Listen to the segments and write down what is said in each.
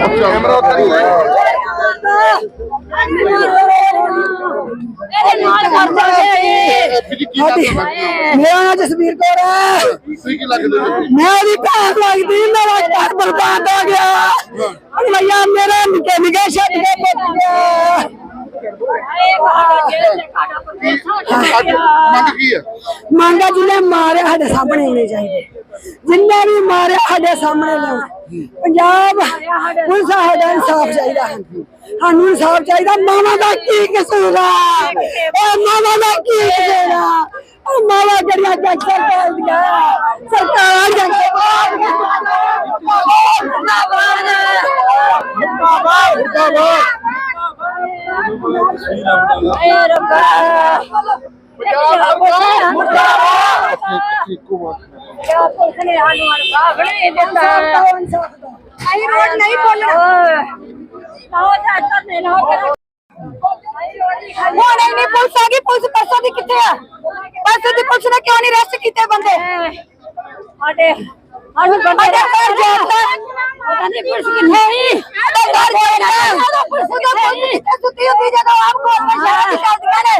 Camera ਉੱਧਰ ਹੀ ਹੈ ਨਾਲ ਕਰਦਾ ਹੈ ਜੀ ਕੀ ਗੱਲ ਮੇਰਾ ਨਾਮ ਜਸਵੀਰ ਕੌਰ ਹੈ। ਤੁਸੀਂ ਕੀ ਲੱਗਦੇ ਹੋ ਮੈਂ ਉਹਦੀ ਭੈਣ ਲੱਗਦੀ, ਮੇਰਾ ਘਰ ਬਰਬਾਦ ਹੋ ਗਿਆ। ਭਈਆ ਮੇਰੇ ਨਿੱਕੇ ਨਿੱਕੇ ਛੱਡ ਕੇ ਪੁੱਤ ਗਿਆ। ਮੰਗਾ ਜਿਹਨੇ ਮਾਰਿਆ ਸਾਡੇ ਸਾਹਮਣੇ ਹੋਣੇ ਚਾਹੀਦੇ। ਜਿੰਨੇ ਵੀ ਮਾਰਿਆ ਸਾਡੇ ਸਾਹਮਣੇ ਲਿਆਉਣਾ ਪੰਜਾਬ ਪੁਲਿਸ ਸਾਡਾ ਇਨਸਾਫ ਚਾਹੀਦਾ ਹੈ। ਸਾਨੂੰ ਇਨਸਾਫ ਚਾਹੀਦਾ। ਮਾਵਾ ਦਾ ਕੀ ਕਸੂਰ ਆ? ਉਹ ਮਾਵਾ ਦਾ ਕੀ ਕਸੂਰ ਆ? ਉਹ ਮਾਵਾ ਜਿਹੜੀਆਂ ਜੱਜਾਂ ਕਰਦੀਆਂ ਸਰਕਾਰਾਂ ਜੱਜਾਂ ਅਸੀਂ ਰੋਡ ਨਹੀਂ ਬੋਲਣਾ। ਹੁਣ ਨਹੀਂ ਪੁਲਿਸ ਆ ਗਈ ਪੁਲਿਸ ਪਰਸੋਂ ਦੀ ਕਿੱਥੇ ਆ? ਪਰਸੋਂ ਦੀ ਪੁਲਿਸ ਨੇ ਕਿਉਂ ਨਹੀਂ ਅਰੈਸਟ ਕੀਤੇ ਬੰਦੇ? ਸਾਡੇ ਸਾਨੂੰ ਬੰਦੇ ਘਰ ਜਾਂਦਾ ਪਤਾ ਨਹੀਂ ਪੁਲਿਸ ਕਿੱਥੇ ਹੀ ਸਾਡੇ ਘਰ ਜਾਂਦਾ ਪੁਲਿਸ ਦਾ ਪੁਲਿਸ ਕਿੱਥੇ ਸੁੱਤੀ ਹੁੰਦੀ ਜਦੋਂ ਆਪ ਕੋਲ ਮੈਂ ਸ਼ਹਿਰ ਦੀ ਚੱਲਦੀਆਂ ਨੇ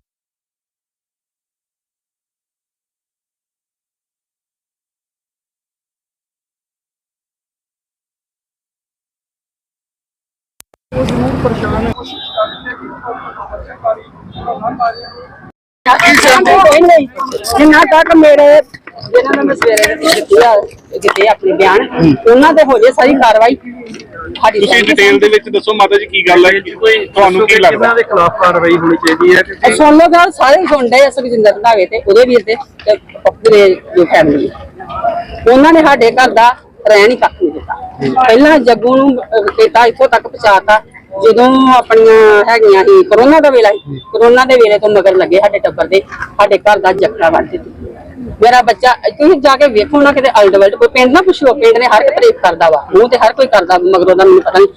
ਜਿੰਨਾ ਤੱਕ ਮੇਰੇ ਜਿਹਨਾਂ ਨੇ ਮੈਂ ਸਵੇਰੇ ਦਿੱਤੀ ਆ ਦਿੱਤੇ ਆਪਣੇ ਬਿਆਨ ਉਹਨਾਂ ਤੇ ਹੋ ਜੇ ਸਾਰੀ ਕਾਰਵਾਈ ਸਾਡੀ ਤੁਸੀਂ ਡਿਟੇਲ ਦੇ ਵਿੱਚ ਦੱਸੋ ਮਾਤਾ ਜੀ ਕੀ ਗੱਲ ਹੈ? ਕੋਈ ਤੁਹਾਨੂੰ ਕੀ ਲੱਗਦਾ? ਦੇ ਖਿਲਾਫ ਕਾਰਵਾਈ ਹੋਣੀ ਚਾਹੀਦੀ ਹੈ? ਇਹ ਸੁਣ ਲਓ ਗੱਲ ਸਾਰੇ ਸੁਣਦੇ ਆ ਸੁਖਜਿੰਦਰ ਰੰਧਾਵੇ ਤੇ ਉਹਦੇ ਵੀਰ ਤੇ ਜੋ ਫੈਮਿਲੀ ਉਹਨਾਂ ਨੇ ਸਾਡੇ ਘਰ ਦਾ ਰਹਿਣ ਹੀ ਕੱਖ ਪਹਿਲਾਂ ਜੱਗੂ ਨੂੰ ਅਹ, ਕੀਤਾ ਇੱਥੋਂ ਤੱਕ ਪਹੁੰਚਾਤਾ ਜਦੋਂ ਆਪਣੀਆਂ ਹੈਗੀਆਂ ਸੀ ਕਰੋਨਾ ਦਾ ਵੇਲਾ ਸੀ। ਕਰੋਨਾ ਦੇ ਵੇਲੇ ਤੋਂ ਮਗਰ ਲੱਗੇ ਸਾਡੇ ਟੱਬਰ ਦੇ ਸਾਡੇ ਘਰ ਦਾ ਜੱਕਾ ਵੱਢ ਦਿੱਤੀ। ਮੇਰਾ ਬੱਚਾ ਤੁਸੀਂ ਜਾ ਕੇ ਵੇਖੋ ਨਾ ਕਿਤੇ ਅਲਟ ਵਲਟ ਕੋਈ ਪਿੰਡ ਨਾ ਪੁੱਛੋ ਪਿੰਡ ਨੇ ਹਰ ਇੱਕ ਤਾਰੀਫ ਕਰਦਾ ਵਾ ਮੂੰਹ ਤੇ ਹਰ ਕੋਈ ਕਰਦਾ ਮਗਰੋਂ ਦਾ ਮੈਨੂੰ ਪਤਾ ਨਹੀਂ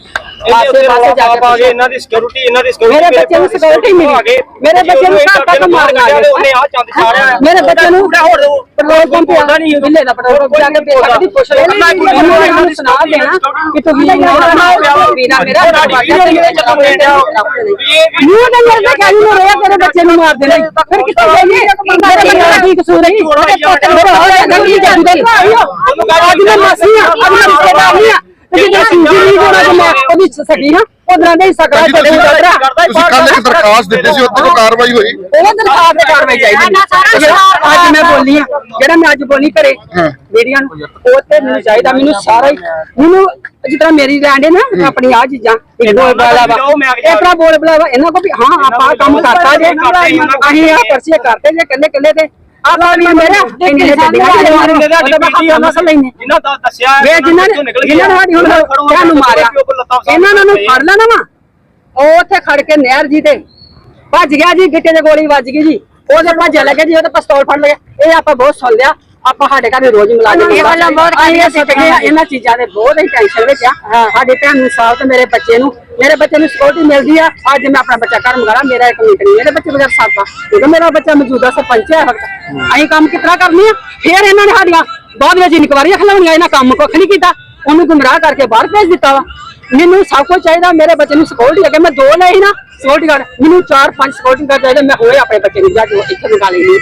ਆਸੇ ਪਾਸੇ ਜਾ ਕੇ ਪੁੱਛੋ। ਇਹਨਾਂ ਦੀ ਸਿਕਿਉਰਿਟੀ ਇਹਨਾਂ ਦੀ ਸਿਕਿਉਰਿਟੀ ਮੇਰੇ ਬੱਚੇ ਨੂੰ security ਮਿਲੀ। ਮੇਰੇ ਬੱਚੇ ਨੂੰ ਘਰ ਤੱਕ ਮਾਰਨ ਆ ਗਏ। ਉਹਨੇ ਆ ਚੰਦ ਸਾਰਿਆ ਮੇਰੇ ਬੱਚੇ ਨੂੰ ਪੈਟਰੋਲ ਪੰਪ ਆ ਨਹੀਂ ਬਿੱਲੇ ਦਾ ਪੈਟਰੋਲ ਪੰਪ ਜਾ ਕੇ ਬੇਸ਼ੱਕ ਦੀ ਪੁੱਛ। ਲੈ ਮੈਂ ਇਹਨਾਂ ਨੂੰ ਸੁਣਾ ਦੇਣਾ ਕਿ ਤੁਸੀਂ ਵੀਰਾ ਮੇਰਾ ਨੂੰ ਨੇ ਮੇਰੇ ਤੇ ਕਹਿ ਨੂੰ ਰੋਇਆ ਤੇਰੇ ਬੱਚੇ ਨੂੰ ਮਾਰ ਦੇਣਾ। ਫਿਰ ਕਿੱਥੇ ਜਾਈਏ? ਮੇਰੇ ਬੱਚੇ ਦਾ ਕੀ ਕਸੂਰ ਹੈ? ਮੇਰਾ ਹੋ ਜਾਂਦਾ ਕੀ ਜਾਂਦਾ ਅੱਜ ਮੈਂ ਮਾਸੀ ਆ ਅੱਜ ਮੈਂ ਰਿਸ਼ਤੇਦਾਰ ਨਹੀਂ ਆ ਤੇ ਜੇ ਸਿੰਜੀ ਨਹੀਂ ਹੋਣਾ ਤੇ ਮੈਂ ਉਹਦੀ ਸਕੀ ਹਾਂ ਉਹਦਾਂ ਦੇ ਸਕਰਾ ਭਾਜੀ, ਤੇ ਤੁਸੀਂ ਤੁਸੀਂ ਕੱਲ ਇੱਕ ਦਰਖਾਸਤ ਦਿੱਤੀ ਸੀ ਉੱਤੇ ਕੋਈ ਕਾਰਵਾਈ ਹੋਈ? ਉਹ ਦਰਖਾਸਤ ਤੇ ਕਾਰਵਾਈ ਚਾਹੀਦੀ ਹੈ। ਜਿਹੜਾ ਅੱਜ ਮੈਂ ਬੋਲੀ ਆ ਜਿਹੜਾ ਮੈਂ ਅੱਜ ਬੋਲੀ ਘਰੇ ਮੇਰੀਆਂ ਨੂੰ ਉਹ ਤੇ ਮੈਨੂੰ ਚਾਹੀਦਾ ਮੈਨੂੰ ਸਾਰਾ ਹੀ ਮੈਨੂੰ ਜਿਸ ਤਰ੍ਹਾਂ ਮੇਰੀ ਲੈਂਡ ਹੈ ਨਾ ਆਪਣੀ ਆ ਚੀਜ਼ਾਂ ਇਹ ਬੋਲ ਬਲਾ ਵਾ ਇਹ ਤਰ੍ਹਾਂ ਬੋਲ ਬਲਾ ਵਾ ਇਹਨਾਂ ਕੋ ਵੀ ਹਾਂ ਆਪਾਂ ਆਹ ਕੰਮ ਕਰਤਾ ਜੇ ਅਸੀਂ ਆ ਪਰਚੇ ਕਰਤੇ ਜੇ ਕੱਲੇ ਕੱਲੇ ਤੇ। ਆਹ ਕੰਮ ਮੇਰਾ ਇੰਨੇ ਗੱਡੀਆਂ ਉਹਦਾ ਮੈਂ ਹੱਥਾਂ ਨਸਲ ਲੈਨੇ ਜਿਨ੍ਹਾਂ ਦਾ ਦੱਸਿਆ ਵੇ ਜਿਨ੍ਹਾਂ ਨੇ ਜਿਨ੍ਹਾਂ ਨੇ ਸਾਡੀ ਹੁਣ ਕਹਿਣ ਨੂੰ ਮਾਰਿਆ। ਇਹਨਾਂ ਨੂੰ ਫੜ ਲੈਣਾ ਵਾ। ਉਹ ਉੱਥੇ ਖੜ ਕੇ ਨਹਿਰ ਜੀ ਤੇ ਭੱਜ ਗਿਆ ਜੀ ਗਿੱਟੇ 'ਚ ਗੋਲੀ ਵੱਜ ਗਈ ਜੀ। ਉਹਦੇ ਭੱਜ ਲੱਗੇ ਜੀ ਉਹ ਤਾਂ ਪਿਸਤੌਲ ਫੜ ਲਿਆ ਇਹ ਆਪਾਂ ਬਹੁਤ ਸੁਣ ਲਿਆ। ਆਪਾਂ ਸਾਡੇ ਘਰ ਰੋਜ਼ ਮੁਲਾਜ਼ਮ ਇਹ ਗੱਲਾਂ ਬਹੁਤ ਕਰੀਆਂ ਸਿੱਖਦੇ ਆ ਇਹਨਾਂ ਚੀਜ਼ਾਂ ਦੇ ਬਹੁਤ ਹੀ ਟੈਨਸ਼ਨ ਵਿੱਚ ਆ। ਸਾਡੇ ਭੈਣ ਨੂੰ ਸਾਥ ਤੇ ਮੇਰੇ ਬੱਚੇ ਨੂੰ। ਮੇਰੇ ਬੱਚੇ ਨੂੰ ਸਿਕਿਉਰਿਟੀ ਮਿਲਦੀ ਆ। ਅੱਜ ਮੈਂ ਆਪਣਾ ਬੱਚਾ ਘਰ ਮੰਗਾਲਾ ਮੇਰਾ ਇੱਕ ਮਿੰਟ ਨਹੀਂ। ਮੇਰੇ ਬੱਚੇ ਬਗੈਰ ਸਾਥਾ ਕਿਉਂਕਿ ਮੇਰਾ ਬੱਚਾ ਮੌਜੂਦਾ ਸਰਪੰਚ ਹੈ ਵਕਤ ਅਸੀਂ ਕੰਮ ਕਿਤਨਾ ਕਰਨੀ ਆ? ਫੇਰ ਇਹਨਾਂ ਨੇ ਸਾਡੀਆਂ ਬਾਅਦ ਵਿੱਚ ਇਨਕੁਆਰੀਆਂ ਖਲਾਉਣੀਆਂ ਇਹਨਾਂ ਕੰਮ ਕੁੱਖ ਨਹੀਂ ਕੀਤਾ। ਉਹਨੂੰ ਗੁੰਮਰਾਹ ਕਰਕੇ ਬਾਹਰ ਭੇਜ ਦਿੱਤਾ ਵਾ। ਮੈਨੂੰ ਸਭ ਕੁਝ ਚਾਹੀਦਾ ਮੇਰੇ ਬੱਚੇ ਨੂੰ ਸਿਕਿਉਰਿਟੀ ਅਗੇ ਮੈਂ ਦੋ ਸੀ ਨਾ ਸਿਕਿਉਰਿਟੀ ਗਾਰਡ ਮੈਨੂੰ ਚਾਰ ਪੰਜ ਸਿਕਿਉਰਿਟੀ ਗਾਰਡ ਚਾਹੀਦੇ ਮੈਂ ਹੋਏ ਆਪਣੇ ਬੱਚੇ ਨੂੰ ਜਾ ਕੇ ਇੱਥੇ ਮੰਗਾ ਲੈਣੀ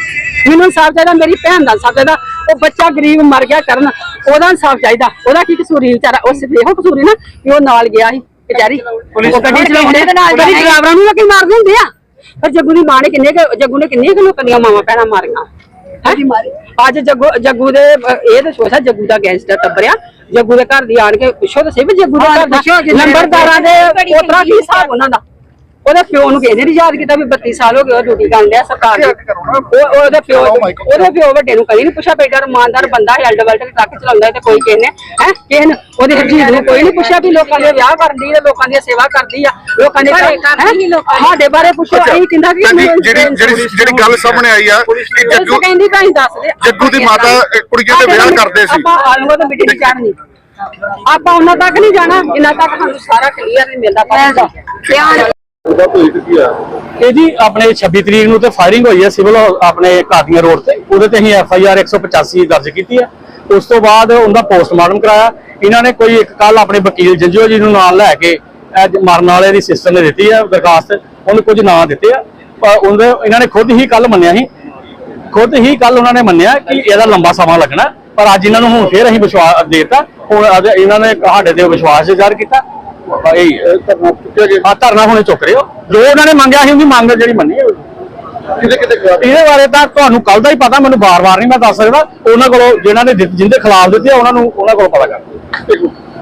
ਮੈਨੂੰ ਇਨਸਾਫ ਚਾਹੀਦਾ ਮੇਰੀ ਭੈਣ ਦਾ ਇਨਸਾਫ ਚਾਹੀਦਾ। ਉਹ ਬੱਚਾ ਗਰੀਬ ਮਰ ਗਿਆ ਕਰਨ ਉਹਦਾ ਇਨਸਾਫ ਚਾਹੀਦਾ। ਉਹਦਾ ਕੀ ਕਸੂਰੀ ਵਿਚਾਰਾ? ਉਸ ਇਹੋ ਕਸੂਰੀ ਨਾ ਕਿ ਉਹ ਨਾਲ ਗਿਆ ਸੀ ਕਚਹਿਰੀ। ਉਹ ਗੱਡੀ ਚਲਾਉਂਦੇ ਤੇ ਨਾਲ ਡਰਾਈਵਰਾਂ ਨੂੰ ਲੋਕੀ ਮਾਰਦੇ ਹੁੰਦੇ ਆ? ਪਰ ਜੱਗੂ ਦੀ ਮਾਂ ਨੇ ਕਿੰਨੇ ਕੁ- ਜੱਗੂ ਨੇ ਕਿੰਨੀਆਂ ਕੁ ਲੋਕਾਂ ਦੀਆਂ ਮਾਵਾਂ ਭੈਣਾਂ ਮਾਰੀਆਂ? ਹੈਂ? ਅੱਜ ਜੱਗੂ ਜੱਗੂ ਦੇ ਅਹ, ਇਹ ਤਾਂ ਸੋਚਾ ਜੱਗੂ ਦਾ ਗੈਂਗਸਟਰ ਟੱਬਰਿਆ। ਜੱਗੂ ਦੇ ਘਰ ਦੀ ਆਣ ਕੇ ਪੁੱਛੋ ਤਾਂ ਸਹੀ ਵੀ ਜੱਗੂ ਦੇ ਘਰ ਦਾ ਨੰਬਰਦਾਰਾਂ ਦੇ ਪੋਤਰਾ ਕੀ ਹਿਸਾਬ ਉਹਨਾਂ ਦਾ? ਉਹਦੇ ਪਿਓ ਨੂੰ ਕਿਸੇ ਨੇ ਨਹੀਂ ਯਾਦ ਕੀਤਾ ਵੀ 32 ਸਾਲ ਹੋ ਗਏ ਉਹ ਡਿਊਟੀ ਕਰਨ ਡਿਆ ਸਰਕਾਰ ਦੀ। ਉਹ ਉਹਦੇ ਪਿਓ ਉਹਦੇ ਪਿਓ ਵੱਡੇ ਨੂੰ ਕਦੀ ਨਹੀਂ ਪੁੱਛਿਆ ਬੇਟਾ ਇਮਾਨਦਾਰ ਬੰਦਾ ਹੈ ਐਲਡਵਲਟ ਟਰੱਕ ਚਲਾਉਂਦਾ ਹੈ ਤੇ ਕੋਈ ਕਿਸੇ ਨੇ ਹੈ ਕਿਸੇ ਨੇ। ਉਹਦੀ ਹਰਜੀਤ ਨੂੰ ਕੋਈ ਨਹੀਂ ਪੁੱਛਿਆ ਵੀ ਲੋਕਾਂ ਦੇ ਵਿਆਹ ਕਰਦੀ ਹੈ ਲੋਕਾਂ ਦੀ ਸੇਵਾ ਕਰਦੀ ਆ। ਲੋਕਾਂ ਦੇ ਸਾਡੇ ਬਾਰੇ ਪੁੱਛੋ ਅਸੀਂ ਕਹਿੰਦਾ ਕਿ ਜਿਹੜੀ ਜਿਹੜੀ ਜਿਹੜੀ ਗੱਲ ਸਾਹਮਣੇ ਆਈ ਆ ਕਿ ਜੱਗੂ ਕਹਿੰਦੀ ਤਾਂ ਅਸੀਂ ਦੱਸ ਦੇ। ਜੱਗੂ ਦੀ ਮਾਤਾ ਇਹ ਕੁੜੀਆਂ ਦੇ ਵਿਆਹ ਕਰਦੇ ਸੀ। ਆਪਾਂ ਆਲੂਆਂ ਤੋਂ ਮਿੱਟੀ ਨਹੀਂ। ਚੜਨੀ ਆਪਾਂ ਉਹਨਾਂ ਤੱਕ ਨਹੀਂ ਜਾਣਾ ਇੰਨਾ ਤੱਕ ਸਾਨੂੰ ਸਾਰਾ ਕਲੀਅਰ ਨਹੀਂ ਮਿਲਦਾ। ਧਿਆਨ ਉਹਦਾ ਕੋਈ ਕੀ ਆ? ਇਹ ਜੀ ਆਪਣੇ 26 ਤਰੀਕ ਨੂੰ ਤੇ ਫਾਇਰਿੰਗ ਹੋਈ ਹੈ ਸਿਵਲ ਆਪਣੇ ਕਾਦੀਆਂ ਰੋਡ ਤੇ। ਉਹਦੇ ਤੇ ਅਸੀਂ ਐਫ ਆਈ ਆਰ 185 ਦਰਜ ਕੀਤੀ ਹੈ ਉਸ ਤੋਂ ਬਾਅਦ ਉਹਦਾ ਪੋਸਟਮਾਰਟਮ ਕਰਾਇਆ। ਇਹਨਾਂ ਨੇ ਕੋਈ ਇੱਕ ਕੱਲ ਆਪਣੇ ਵਕੀਲ ਜੰਜੋ ਜੀ ਨੂੰ ਨਾਲ ਲੈ ਕੇ ਮਰਨ ਵਾਲੇ ਦੀ ਸਿਸਟਰ ਨੇ ਦਿੱਤੀ ਹੈ ਦਰਖਾਸਤ। ਉਹਨੂੰ ਕੁਝ ਨਾਂ ਦਿੱਤੇ ਆ। ਪਰ ਉਹਦੇ, ਇਹਨਾਂ ਨੇ ਖੁਦ ਹੀ ਕੱਲ ਮੰਨਿਆ ਸੀ। ਖੁਦ ਹੀ ਕੱਲ ਉਹਨਾਂ ਨੇ ਮੰਨਿਆ ਕਿ ਇਹਦਾ ਲੰਬਾ ਸਮਾਂ ਲੱਗਣਾ। ਪਰ ਅੱਜ ਇਹਨਾਂ ਨੂੰ ਹੁਣ ਫੇਰ ਅਸੀਂ ਵਿਸ਼ਵਾਸ ਦੇਤਾ। ਹੁਣ ਇਹਨਾਂ ਨੇ ਸਾਡੇ ਤੇ ਵਿਸ਼ਵਾਸ ਜ਼ਾਹਰ ਕੀਤਾ। ਇਹ ਧਰਨਾ ਚੁੱਕਿਆ ਗਿਆ। ਆ ਧਰਨਾ ਹੁਣੇ ਚੁੱਕ ਰਹੇ ਹੋ। ਜੋ ਉਹਨਾਂ ਨੇ ਮੰਗਿਆ ਸੀ ਉਹਦੀ ਮੰਗ ਜਿਹੜੀ ਮੰਨੀ ਹੈ। ਕਿਤੇ ਕਿਤੇ ਗਿਆ ਇਹਦੇ ਬਾਰੇ ਤਾਂ ਤੁਹਾਨੂੰ ਕੱਲ ਦਾ ਹੀ ਪਤਾ ਮੈਨੂੰ ਬਾਰ-ਬਾਰ ਨਹੀਂ ਮੈਂ ਦੱਸ ਸਕਦਾ। ਉਹਨਾਂ ਕੋਲੋਂ ਜਿਨ੍ਹਾਂ ਨੇ ਜਿਹਦੇ ਖਿਲਾਫ ਦਿੱਤੇ ਉਹਨਾਂ ਨੂੰ ਉਹਨਾਂ ਕੋਲ ਪਤਾ ਕਰ